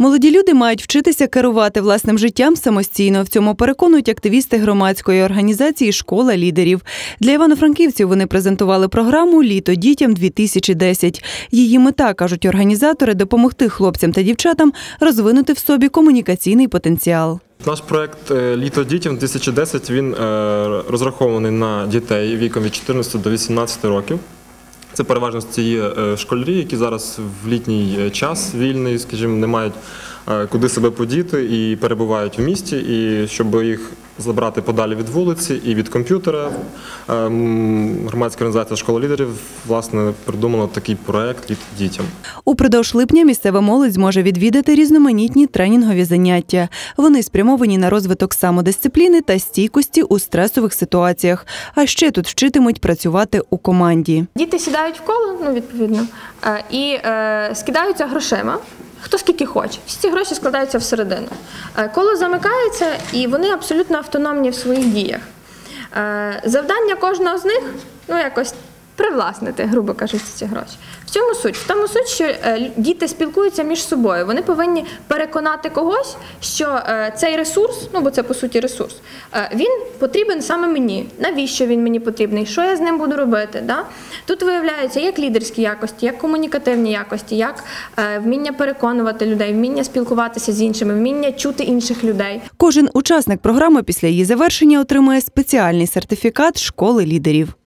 Молоді люди мають вчитися керувати власним життям самостійно. В цьому переконують активісти громадської організації Школа лідерів. Для івано-франківців вони презентували програму Літо дітям 2010 Її мета кажуть організатори допомогти хлопцям та дівчатам розвинути в собі комунікаційний потенціал. Наш проект е, Літо дітям 2010 він е, розрахований на дітей віком від 14 до 18 років. Це переважно є е, школярі, які зараз в літній е, час вільний, скажімо, не мають е, куди себе подіти і перебувають в місті. І щоб їх забрати подалі від вулиці і від комп'ютера, е, громадська організація школа лідерів власне придумала такий проект Літо дітям. Упродовж липня місцева молодь зможе відвідати різноманітні тренінгові заняття. Вони спрямовані на розвиток самодисципліни та стійкості у стресових ситуаціях. А ще тут вчитимуть працювати у команді. Діти сідають в коло, ну відповідно, е, і е, скидаються грошима. Хто скільки хоче. Всі ці гроші складаються всередину. Е, Коло замикається, і вони абсолютно автономні в своїх діях. Е, Завдання кожного з них ну, якось привласнити, грубо кажучи, ці гроші. В цьому суть. В тому суть, що е, діти спілкуються між собою. Вони повинні переконати когось, що е, цей ресурс, ну бо це по суті ресурс, е, він потрібен саме мені. Навіщо він мені потрібний? Що я з ним буду робити? Да? Тут виявляються як лідерські якості, як комунікативні якості, як вміння переконувати людей, вміння спілкуватися з іншими, вміння чути інших людей. Кожен учасник програми після її завершення отримує спеціальний сертифікат школи лідерів.